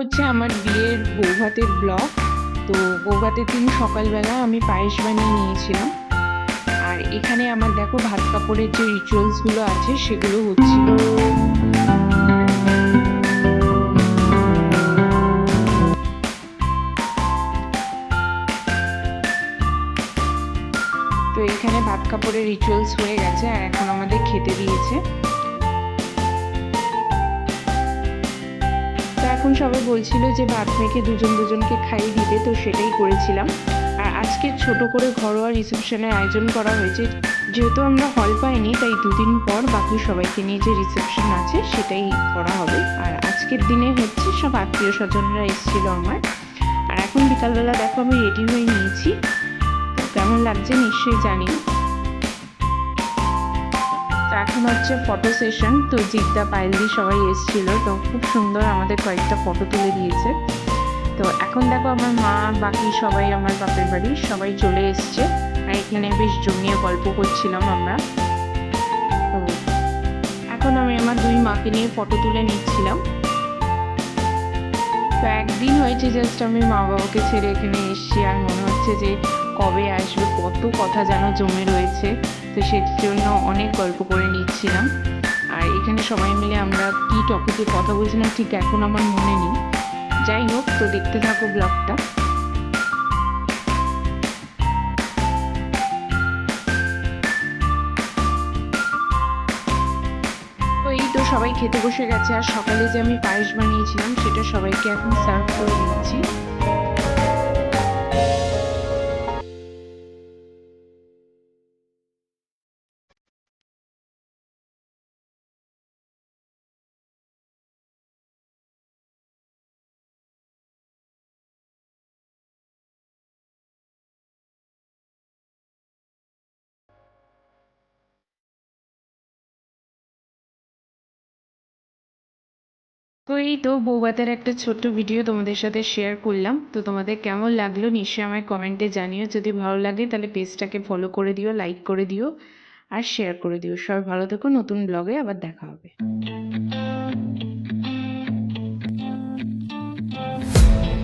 হচ্ছে আমার বিয়ের বৌভাতের ব্লগ। তো বৌভাতের দিন সকালবেলা আমি পায়েস বানিয়ে নিয়েছিলাম। আর এখানে আমার দেখো ভাত কাপড়ের যে রিচুয়ালসগুলো আছে, সেগুলো হচ্ছিল তো এখানে ভাত কাপড়ের রিচুয়ালস হয়ে গেছে, আর এখন আমাদের খেতে দিয়েছে। এখন সবাই বলছিল যে ভাত মেখে দুজন দুজনকে খাইয়ে দিতে, তো সেটাই করেছিলাম। আর আজকে ছোট করে ঘরোয়া রিসেপশনের আয়োজন করা হয়েছে। যেহেতু আমরা হল পাইনি, তাই দুদিন পর বাকি সবাইকে নিয়ে যে রিসেপশন আছে, সেটাই করা হবে। আর আজকের দিনে হচ্ছে সব আত্মীয় স্বজনরা এসেছিল আমার। আর এখন বিকালবেলা দেখো আমি রেডি হয়ে নিয়েছি। কেমন লাগছে নিশ্চয়ই জানি। তো এখন হচ্ছে ফটো সেশন তো জিদ্দা পাইলদি সবাই এসেছিল, তো খুব সুন্দর আমাদের কয়েকটা ফটো তুলে দিয়েছে। তো এখন দেখো আমার মা, বাকি সবাই আমার বাপের বাড়ি, সবাই চলে এসছে। আর এখানে বেশ জমিয়ে গল্প করছিলাম আমরা। তো এখন আমি আমার দুই মাকে নিয়ে ফটো তুলে নিচ্ছিলাম। তো একদিন হয়েছে জাস্ট আমি মা বাবাকে ছেড়ে এখানে এসছি, আর মনে হচ্ছে যে কবে আসবে, কত কথা যেন জমে রয়েছে, তো সেই জন্য অনেক গল্প করে নিচ্ছিলাম। আর এখানে সবাই মিলে আমরা কি টপিকে কথা বলছিলাম ঠিক এখন আমার মনে নেই। যাই হোক, তো দেখতে থাকো ব্লগটা তো সবাই খেতে বসে গেছে, আর সকালে যে আমি পায়েস বানিয়েছিলাম, সেটা সবাইকে এখন সার্ভ করে দিচ্ছি। তো এই তো বৌবাতের একটা ছোট্ট ভিডিও তোমাদের সাথে শেয়ার করলাম। তো তোমাদের কেমন লাগল নিশ্চয়ই আমায় কমেন্টে জানিও। যদি ভালো লাগে তাহলে পেজটাকে ফলো করে দিও লাইক করে দিও আর শেয়ার করে দিও। সবাই ভালো থেকো, নতুন ব্লগে আবার দেখা হবে।